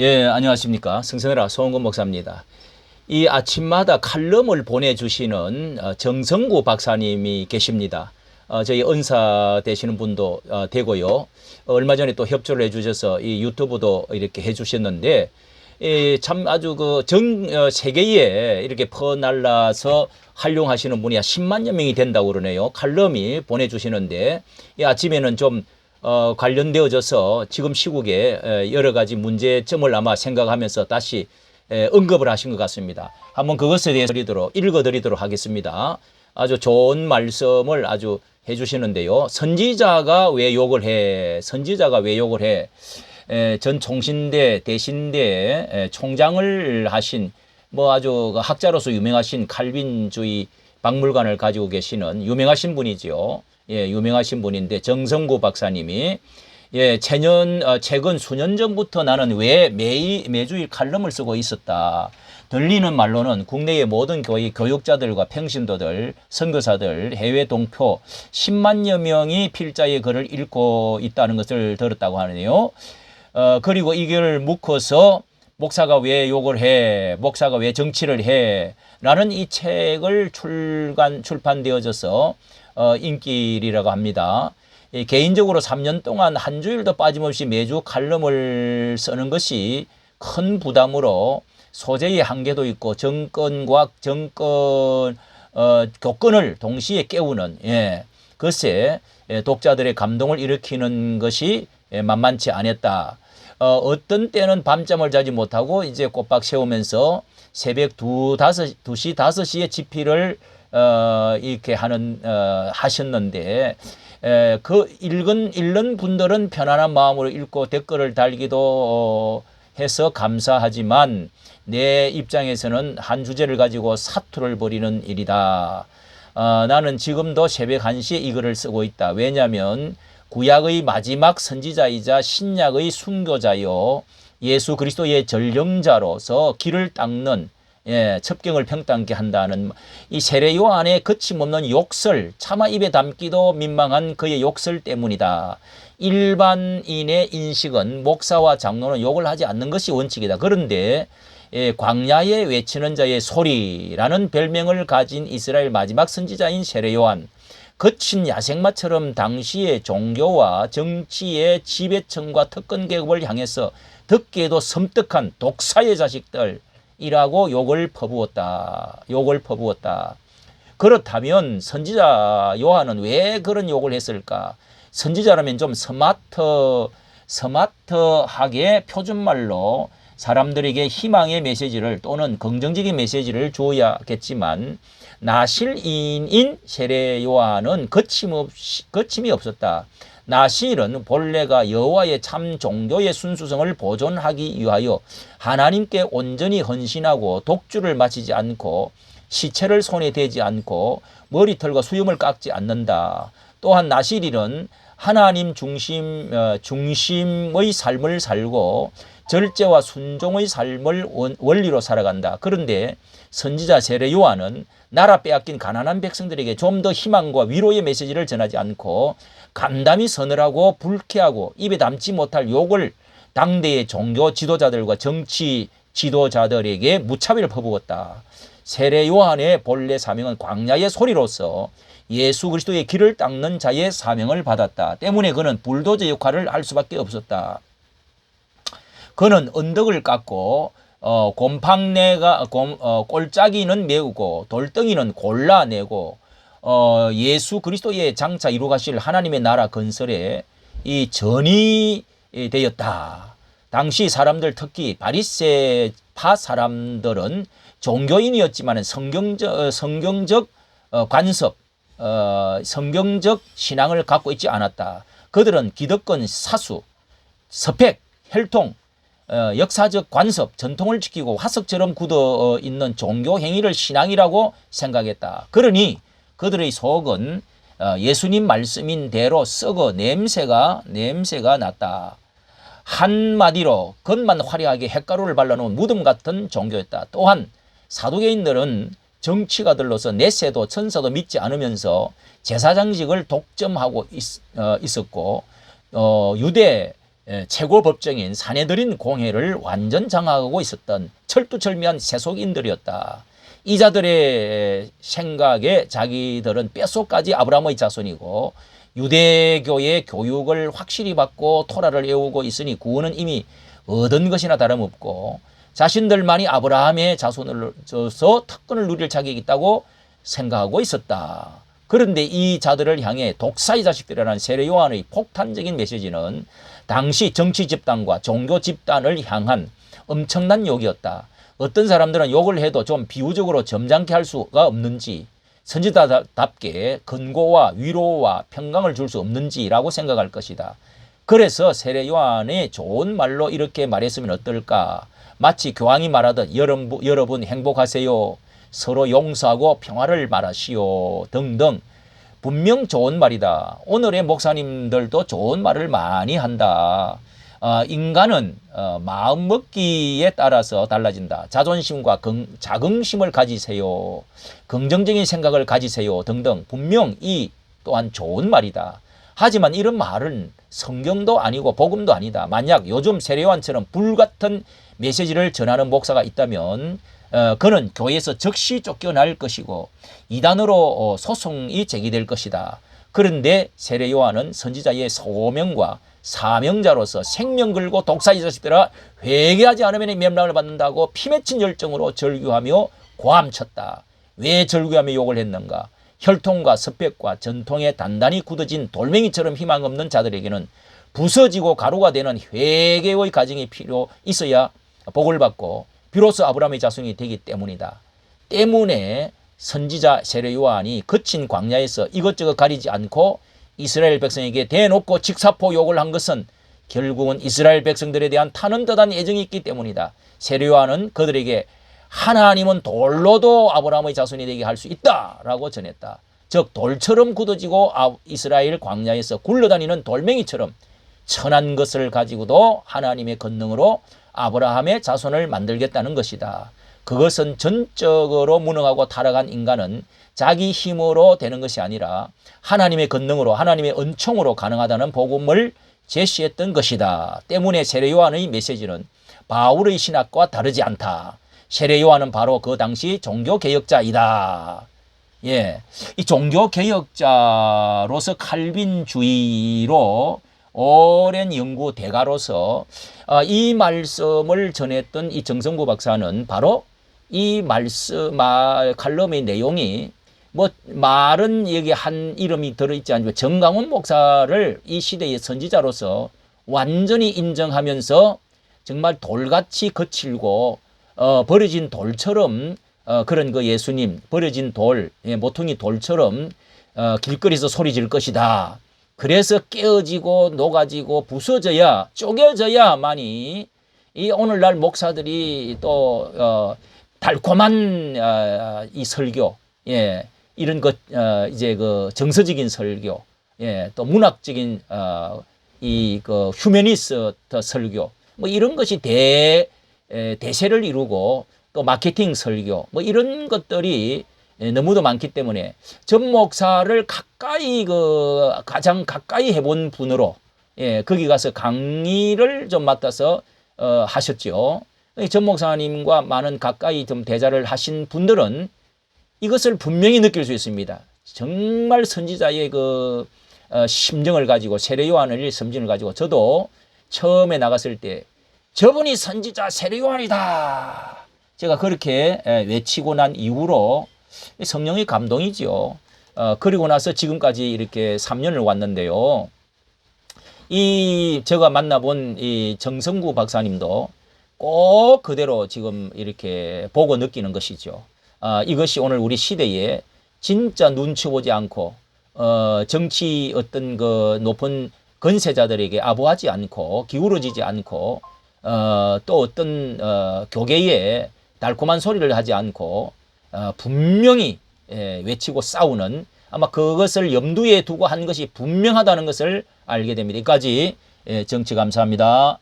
예, 안녕하십니까. 승선해라 소원근 목사입니다. 이 아침마다 칼럼을 보내주시는 어, 정성구 박사님이 계십니다. 어, 저희 은사 되시는 분도 어, 되고요. 어, 얼마 전에 또 협조를 해주셔서 이 유튜브도 이렇게 해주셨는데, 이참 아주 그전 어, 세계에 이렇게 퍼날라서 활용하시는 분이 한 10만여 명이 된다고 그러네요. 칼럼이 보내주시는데, 이 아침에는 좀 어, 관련되어져서 지금 시국에 에, 여러 가지 문제점을 아마 생각하면서 다시 에, 언급을 하신 것 같습니다. 한번 그것에 대해서 드리도록, 읽어드리도록 하겠습니다. 아주 좋은 말씀을 아주 해주시는데요. 선지자가 왜 욕을 해? 선지자가 왜 욕을 해? 에, 전 총신대, 대신대 에, 총장을 하신 뭐 아주 그 학자로서 유명하신 칼빈주의 박물관을 가지고 계시는 유명하신 분이지요. 예, 유명하신 분인데 정성구 박사님이 예, 최년 어, 최근 수년 전부터 나는 왜매 매주일 칼럼을 쓰고 있었다. 들리는 말로는 국내의 모든 교회 교육자들과 평신도들, 선교사들, 해외 동표 10만여 명이 필자의 글을 읽고 있다는 것을 들었다고 하네요. 어, 그리고 이걸 묶어서 목사가 왜 욕을 해? 목사가 왜 정치를 해? 라는 이 책을 출간, 출판되어져서 어, 인기리라고 합니다. 이 개인적으로 3년 동안 한 주일도 빠짐없이 매주 칼럼을 쓰는 것이 큰 부담으로 소재의 한계도 있고 정권과 정권 어, 교권을 동시에 깨우는 예, 글쎄 예, 독자들의 감동을 일으키는 것이 예, 만만치 않았다. 어, 어떤 때는 밤잠을 자지 못하고 이제 꼬박 세우면서 새벽 두 다섯 두시 다섯 시에 집필을 어, 이렇게 하는 어, 하셨는데 에, 그 읽은 읽는 분들은 편안한 마음으로 읽고 댓글을 달기도 어, 해서 감사하지만 내 입장에서는 한 주제를 가지고 사투를 벌이는 일이다. 어, 나는 지금도 새벽 1시에 이 글을 쓰고 있다. 왜냐하면 구약의 마지막 선지자이자 신약의 순교자요 예수 그리스도의 전령자로서 길을 닦는 예, 첩경을 평탄케 한다는 이 세례 요한의 거침없는 욕설, 차마 입에 담기도 민망한 그의 욕설 때문이다. 일반인의 인식은 목사와 장로는 욕을 하지 않는 것이 원칙이다. 그런데 예, 광야에 외치는 자의 소리라는 별명을 가진 이스라엘 마지막 선지자인 세례 요한. 거친 야생마처럼 당시의 종교와 정치의 지배층과 특권 계급을 향해서 듣기에도 섬뜩한 독사의 자식들이라고 욕을 퍼부었다. 욕을 퍼부었다. 그렇다면 선지자 요한은 왜 그런 욕을 했을까? 선지자라면 좀 스마트, 스마트하게 표준말로 사람들에게 희망의 메시지를 또는 긍정적인 메시지를 줘야겠지만 나실인인 세례 요한은 거침없이 거침이 없었다. 나실은 본래가 여호와의 참 종교의 순수성을 보존하기 위하여 하나님께 온전히 헌신하고 독주를 마치지 않고 시체를 손에 대지 않고 머리털과 수염을 깎지 않는다. 또한 나실인은 하나님 중심 어, 중심의 삶을 살고 절제와 순종의 삶을 원- 원리로 살아간다. 그런데 선지자 세례 요한은 나라 빼앗긴 가난한 백성들에게 좀 더 희망과 위로의 메시지를 전하지 않고 간담이 서늘하고 불쾌하고 입에 담지 못할 욕을 당대의 종교 지도자들과 정치 지도자들에게 무차별을 퍼부었다. 세례 요한의 본래 사명은 광야의 소리로서 예수 그리스도의 길을 닦는 자의 사명을 받았다. 때문에 그는 불도저 역할을 할 수밖에 없었다. 그는 언덕을 깎고 어, 곰팡내가 곰, 어, 꼴짜기는 메우고 돌덩이는 골라내고 어, 예수 그리스도의 장차 이루가실 하나님의 나라 건설에 이 전이 되었다. 당시 사람들 특히 바리새 파 사람들은 종교인이었지만 성경적 성경적 어, 관습, 어, 성경적 신앙을 갖고 있지 않았다. 그들은 기득권 사수, 스펙, 혈통, 어, 역사적 관습, 전통을 지키고 화석처럼 굳어 있는 종교 행위를 신앙이라고 생각했다. 그러니 그들의 속은 어, 예수님 말씀인 대로 썩어 냄새가 냄새가 났다. 한마디로 겉만 화려하게 핵가루를 발라놓은 무덤 같은 종교였다. 또한 사두개인들은 정치가들로서 내세도 천사도 믿지 않으면서 제사장직을 독점하고 있, 었고 어, 유대 예, 최고 법정인 사내들인 공회를 완전 장악하고 있었던 철두철미한 세속인들이었다. 이 자들의 생각에 자기들은 뼛속까지 아브라함의 자손이고 유대교의 교육을 확실히 받고 토라를 외우고 있으니 구원은 이미 얻은 것이나 다름없고 자신들만이 아브라함의 자손으로서 특권을 누릴 자격이 있다고 생각하고 있었다. 그런데 이 자들을 향해 독사의 자식들이라는 세례 요한의 폭탄적인 메시지는 당시 정치 집단과 종교 집단을 향한 엄청난 욕이었다. 어떤 사람들은 욕을 해도 좀 비유적으로 점잖게 할 수가 없는지 선지자답게 근고와 위로와 평강을 줄 수 없는지라고 생각할 것이다. 그래서 세례 요한이 좋은 말로 이렇게 말했으면 어떨까? 마치 교황이 말하듯 여러분, 여러분 행복하세요. 서로 용서하고 평화를 말하시오. 등등. 분명 좋은 말이다. 오늘의 목사님들도 좋은 말을 많이 한다. 어, 인간은 어, 마음 먹기에 따라서 달라진다. 자존심과 긍, 자긍심을 가지세요. 긍정적인 생각을 가지세요. 등등. 분명 이 또한 좋은 말이다. 하지만 이런 말은 성경도 아니고 복음도 아니다. 만약 요즘 세례요한처럼 불같은 메시지를 전하는 목사가 있다면 어, 그는 교회에서 즉시 쫓겨날 것이고 이단으로 어, 소송이 제기될 것이다. 그런데 세례 요한은 선지자의 소명과 사명자로서 생명 걸고 독사의 자식들아 회개하지 않으면 멸망을 받는다고 피맺힌 열정으로 절규하며 고함쳤다. 왜 절규하며 욕을 했는가? 혈통과 습벽과 전통에 단단히 굳어진 돌멩이처럼 희망 없는 자들에게는 부서지고 가루가 되는 회개의 과정이 필요 있어야 복을 받고 비로소 아브라함의 자손이 되기 때문이다. 때문에 선지자 세례 요한이 거친 광야에서 이것저것 가리지 않고 이스라엘 백성에게 대놓고 직사포 욕을 한 것은 결국은 이스라엘 백성들에 대한 타는듯한 애정이 있기 때문이다. 세례 요한은 그들에게 하나님은 돌로도 아브라함의 자손이 되게 할 수 있다라고 전했다. 즉 돌처럼 굳어지고 아- 이스라엘 광야에서 굴러다니는 돌멩이처럼 천한 것을 가지고도 하나님의 권능으로 아브라함의 자손을 만들겠다는 것이다. 그것은 전적으로 무능하고 타락한 인간은 자기 힘으로 되는 것이 아니라 하나님의 권능으로 하나님의 은총으로 가능하다는 복음을 제시했던 것이다. 때문에 세례 요한의 메시지는 바울의 신학과 다르지 않다. 세례 요한은 바로 그 당시 종교 개혁자이다. 예. 이 종교 개혁자로서 칼빈주의로 오랜 연구 대가로서 아, 이 말씀을 전했던 이 정성구 박사는 바로 이 말씀 말 칼럼의 내용이 뭐 말은 여기 한 이름이 들어있지 않지만 정강훈 목사를 이 시대의 선지자로서 완전히 인정하면서 정말 돌같이 거칠고 어, 버려진 돌처럼 어, 그런 그 예수님 버려진 돌 예, 모퉁이 돌처럼 어, 길거리에서 소리 질 것이다. 그래서 깨어지고 녹아지고 부서져야 쪼개져야만이 이 오늘날 목사들이 또 어, 달콤한 어, 이 설교 예 이런 것 어, 이제 그 정서적인 설교 예또 문학적인 어, 이그 휴머니스트 설교 뭐 이런 것이 대 에, 대세를 이루고 또 마케팅 설교 뭐 이런 것들이 예, 너무도 많기 때문에 전 목사를 가까이 그 가장 가까이 해본 분으로 예 거기 가서 강의를 좀 맡아서 어, 하셨죠. 이전 목사님과 많은 가까이 좀 대자를 하신 분들은 이것을 분명히 느낄 수 있습니다. 정말 선지자의 그 어, 심정을 가지고 세례 요한의 섬진을 가지고 저도 처음에 나갔을 때 저분이 선지자 세례 요한이다. 제가 그렇게 에, 외치고 난 이후로 성령의 감동이지요. 어, 그리고 나서 지금까지 이렇게 3년을 왔는데요. 이 제가 만나본 이 정성구 박사님도 꼭 그대로 지금 이렇게 보고 느끼는 것이죠. 아, 이것이 오늘 우리 시대에 진짜 눈치 보지 않고 어, 정치 어떤 그 높은 건세자들에게 아부하지 않고 기울어지지 않고 어, 또 어떤 어, 교계에 달콤한 소리를 하지 않고 어, 분명히 예, 외치고 싸우는 아마 그것을 염두에 두고 한 것이 분명하다는 것을 알게 됩니다. 여기까지 예, 정치 감사합니다.